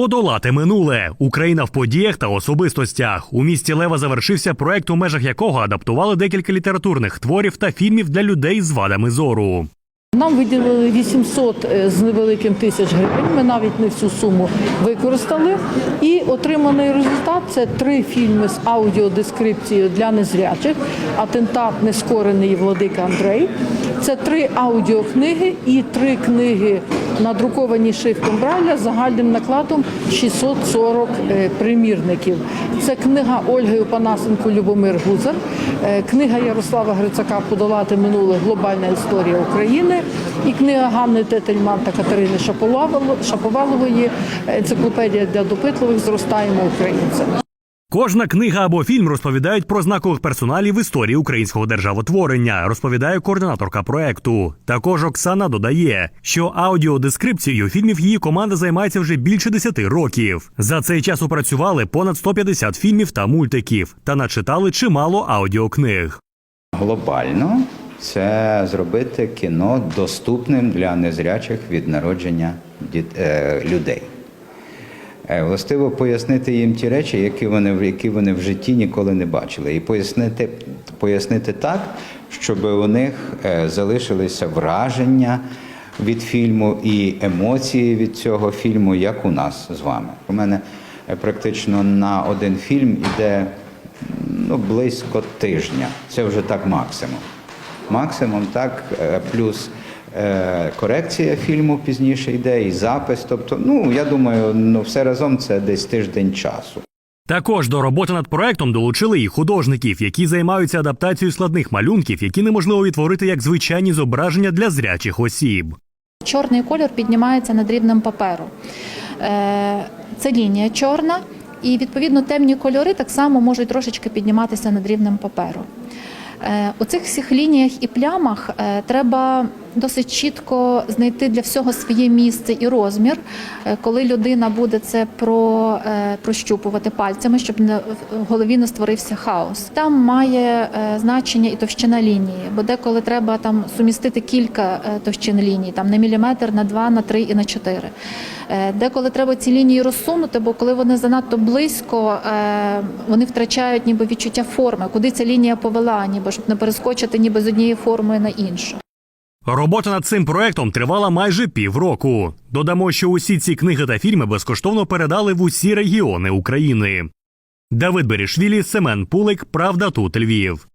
Подолати минуле Україна в подіях та особистостях. У місті Лева завершився проект, у межах якого адаптували декілька літературних творів та фільмів для людей з вадами зору. Нам виділили 800 з невеликим тисяч гривень. Ми навіть не всю суму використали. І отриманий результат це три фільми з аудіодескрипцією для незрячих. Атентат нескорений владика Андрей. Це три аудіокниги і три книги, надруковані шрифтом Брайля загальним накладом 640 е, примірників. Це книга Ольги Опанасенко Любомир Гузар, е, книга Ярослава Грицака Подолати минуле глобальна історія України і книга Ганни Тетельман та Катерини Шаповалової енциклопедія для допитливих зростаємо українцями. Кожна книга або фільм розповідають про знакових персоналів в історії українського державотворення, розповідає координаторка проекту. Також Оксана додає, що аудіодескрипцією фільмів її команда займається вже більше 10 років. За цей час опрацювали понад 150 фільмів та мультиків та начитали чимало аудіокниг. Глобально це зробити кіно доступним для незрячих від народження е, людей. Е, Властиво пояснити їм ті речі, які вони, які вони в житті ніколи не бачили. І пояснити, пояснити так, щоб у них е, залишилися враження від фільму і емоції від цього фільму, як у нас з вами. У мене е, практично на один фільм іде ну, близько тижня. Це вже так максимум. Максимум так, плюс корекція фільму пізніше йде, і запис. Тобто, ну я думаю, ну все разом це десь тиждень часу. Також до роботи над проектом долучили і художників, які займаються адаптацією складних малюнків, які неможливо відтворити як звичайні зображення для зрячих осіб. Чорний колір піднімається над рівнем паперу. Е, Це лінія чорна, і відповідно темні кольори так само можуть трошечки підніматися над рівнем паперу. Е, У цих всіх лініях і плямах е, треба досить чітко знайти для всього своє місце і розмір, е, коли людина буде це про, е, прощупувати пальцями, щоб не в голові не створився хаос. Там має е, значення і товщина лінії, бо деколи треба там сумістити кілька товщин ліній, там на міліметр, на два, на три і на чотири. Деколи треба ці лінії розсунути, бо коли вони занадто близько, вони втрачають ніби відчуття форми, куди ця лінія повела, ніби щоб не перескочити ніби з однієї форми на іншу. Робота над цим проектом тривала майже півроку. Додамо, що усі ці книги та фільми безкоштовно передали в усі регіони України. Давид Берішвілі, Семен Пулик, Правда тут Львів.